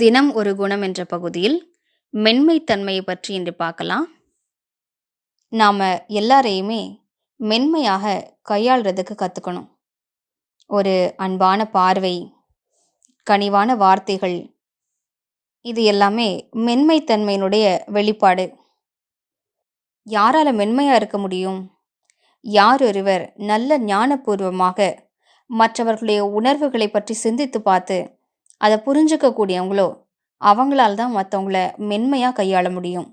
தினம் ஒரு குணம் என்ற பகுதியில் மென்மைத்தன்மையை பற்றி இன்று பார்க்கலாம். நாம் எல்லாரையுமே மென்மையாக கையாளுறதுக்கு கற்றுக்கணும் ஒரு அன்பான பார்வை கனிவான வார்த்தைகள் இது எல்லாமே மென்மைத்தன்மையினுடைய வெளிப்பாடு. யாரால மென்மையாக இருக்க முடியும்? யார் ஒருவர் நல்ல ஞானபூர்வமாக மற்றவர்களுடைய உணர்வுகளை பற்றி சிந்தித்து பார்த்து அதை புரிஞ்சுக்கக்கூடியவங்களோ அவங்களால் அவங்களால தான் மற்றவங்கள மென்மையாக கையாள முடியும்.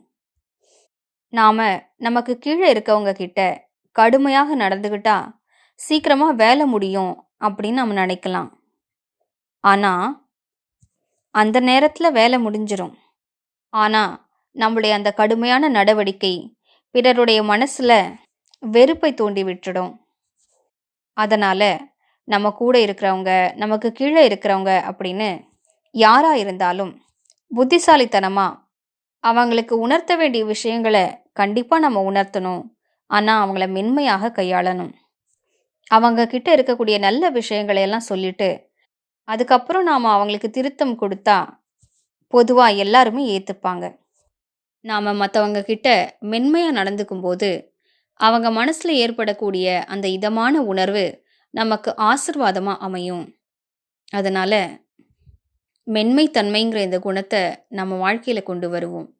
நாம் நமக்கு கீழே இருக்கவங்க கிட்ட கடுமையாக நடந்துக்கிட்டா சீக்கிரமாக வேலை முடியும் அப்படின்னு நம்ம நினைக்கலாம். ஆனால் அந்த நேரத்தில் வேலை முடிஞ்சிடும் ஆனால் நம்மளுடைய அந்த கடுமையான நடவடிக்கை பிறருடைய மனசில் வெறுப்பை தூண்டி விட்டுடும் அதனால் நம்ம கூட இருக்கிறவங்க நமக்கு கீழே இருக்கிறவங்க அப்படின்னு யாரா இருந்தாலும் புத்திசாலித்தனமா அவங்களுக்கு உணர்த்த வேண்டிய விஷயங்களை கண்டிப்பாக நம்ம உணர்த்தணும். ஆனால் அவங்கள மென்மையாக கையாளணும். அவங்க கிட்ட இருக்கக்கூடிய நல்ல விஷயங்களை எல்லாம் சொல்லிட்டு அதுக்கப்புறம் நாம் அவங்களுக்கு திருத்தம் கொடுத்தா பொதுவாக எல்லாருமே ஏற்றுப்பாங்க நாம் மற்றவங்க கிட்ட மென்மையாக நடந்துக்கும் போது அவங்க மனசில் ஏற்படக்கூடிய அந்த இதமான உணர்வு நமக்கு ஆசிர்வாதமாக அமையும். அதனால் மென்மைத்தன்மைங்கிற இந்த குணத்தை நம்ம வாழ்க்கையில் கொண்டு வருவோம்.